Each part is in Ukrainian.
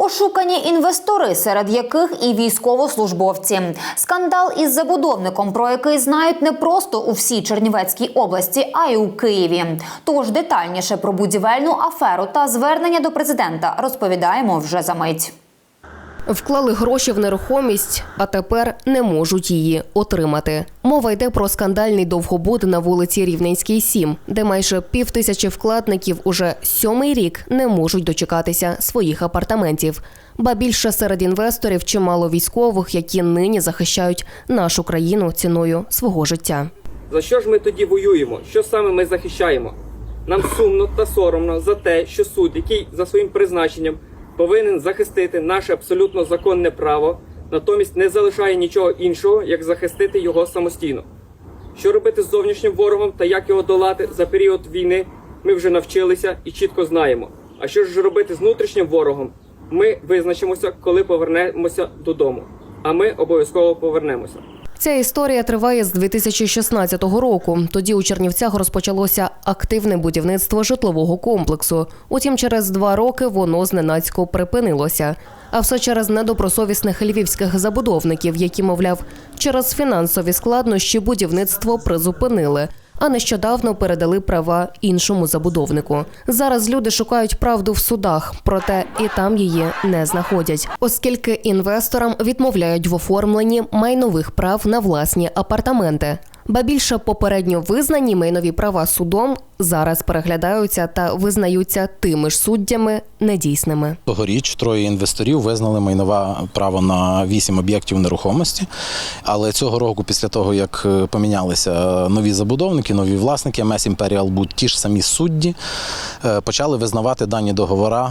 Ошукані інвестори, серед яких і військовослужбовці. Скандал із забудовником, про який знають не просто у всій Чернівецькій області, а й у Києві. Тож детальніше про будівельну аферу та звернення до президента розповідаємо вже за мить. Вклали гроші в нерухомість, а тепер не можуть її отримати. Мова йде про скандальний довгобуд на вулиці Рівненській 7, де майже пів тисячі вкладників уже сьомий рік не можуть дочекатися своїх апартаментів. Ба більше серед інвесторів чимало військових, які нині захищають нашу країну ціною свого життя. За що ж ми тоді воюємо? Що саме ми захищаємо? Нам сумно та соромно за те, що суд, який за своїм призначенням повинен захистити наше абсолютно законне право, натомість не залишає нічого іншого, як захистити його самостійно. Що робити з зовнішнім ворогом та як його долати за період війни, ми вже навчилися і чітко знаємо. А що ж робити з внутрішнім ворогом? Ми визначимося, коли повернемося додому. А ми обов'язково повернемося. Ця історія триває з 2016 року. Тоді у Чернівцях розпочалося активне будівництво житлового комплексу. Утім, через два роки воно зненацько припинилося. А все через недобросовісних львівських забудовників, які, мовляв, через фінансові складнощі будівництво призупинили. А нещодавно передали права іншому забудовнику. Зараз люди шукають правду в судах, проте і там її не знаходять, оскільки інвесторам відмовляють в оформленні майнових прав на власні апартаменти. Ба більше попередньо визнані майнові права судом зараз переглядаються та визнаються тими ж суддями недійсними. Тогоріч троє інвесторів визнали майнове право на вісім об'єктів нерухомості. Але цього року, після того як е, помінялися нові забудовники, нові власники, МС Imperial Boot, ті ж самі судді, е, почали визнавати дані договори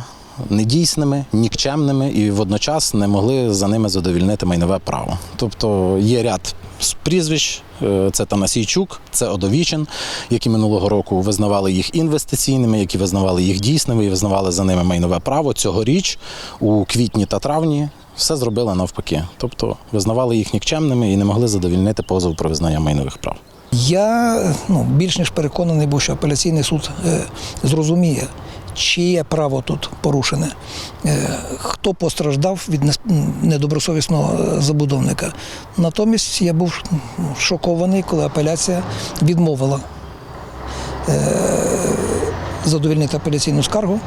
недійсними, нікчемними і водночас не могли за ними задовільнити майнове право. Тобто є ряд з прізвищ. е, Це Танасійчук, це Одовічин, які минулого року визнавали їх інвестиційними, які визнавали їх дійсними і визнавали за ними майнове право. Цьогоріч, у квітні та травні, все зробили навпаки. Тобто визнавали їх нікчемними і не могли задовільнити позов про визнання майнових прав. Я ну, більш ніж переконаний, був, що апеляційний суд е, зрозуміє, чиє право тут порушене, е, хто постраждав від недобросовісного е, забудовника. Натомість я був шокований, коли апеляція відмовила е, задовільнити апеляційну скаргу,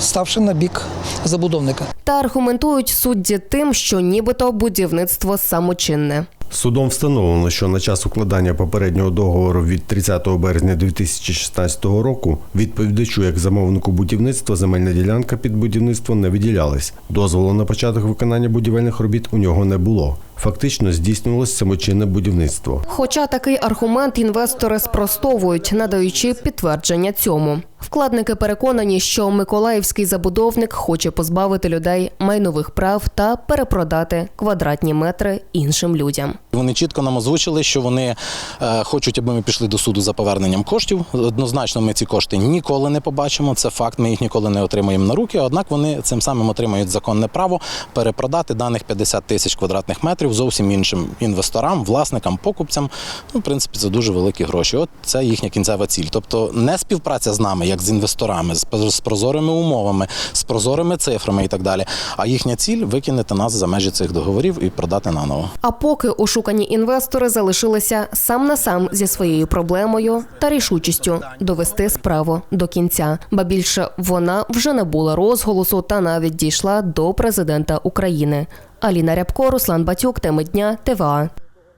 ставши на бік забудовника. Та аргументують судді тим, що нібито будівництво самочинне. Судом встановлено, що на час укладання попереднього договору від 30 березня 2016 року відповідачу як замовнику будівництва земельна ділянка під будівництво не виділялась. Дозволу на початок виконання будівельних робіт у нього не було. Фактично здійснювалось самочинне будівництво. Хоча такий аргумент інвестори спростовують, надаючи підтвердження цьому. Вкладники переконані, що миколаївський забудовник хоче позбавити людей майнових прав та перепродати квадратні метри іншим людям. Вони чітко нам озвучили, що вони е, хочуть, аби ми пішли до суду за поверненням коштів. Однозначно, ми ці кошти ніколи не побачимо. Це факт. Ми їх ніколи не отримаємо на руки. Однак вони цим самим отримають законне право перепродати даних 50 тисяч квадратних метрів зовсім іншим інвесторам, власникам, покупцям. Ну, в принципі, це дуже великі гроші. От це їхня кінцева ціль. Тобто не співпраця з нами, як з інвесторами, з, прозорими умовами, з прозорими цифрами і так далі. А їхня ціль викинути нас за межі цих договорів і продати наново. А поки ошукані інвестори залишилися сам на сам зі своєю проблемою та рішучістю довести справу до кінця. Ба більше вона вже набула розголосу та навіть дійшла до президента України. Аліна Рябко, Руслан Батюк, теми дня, ТВА.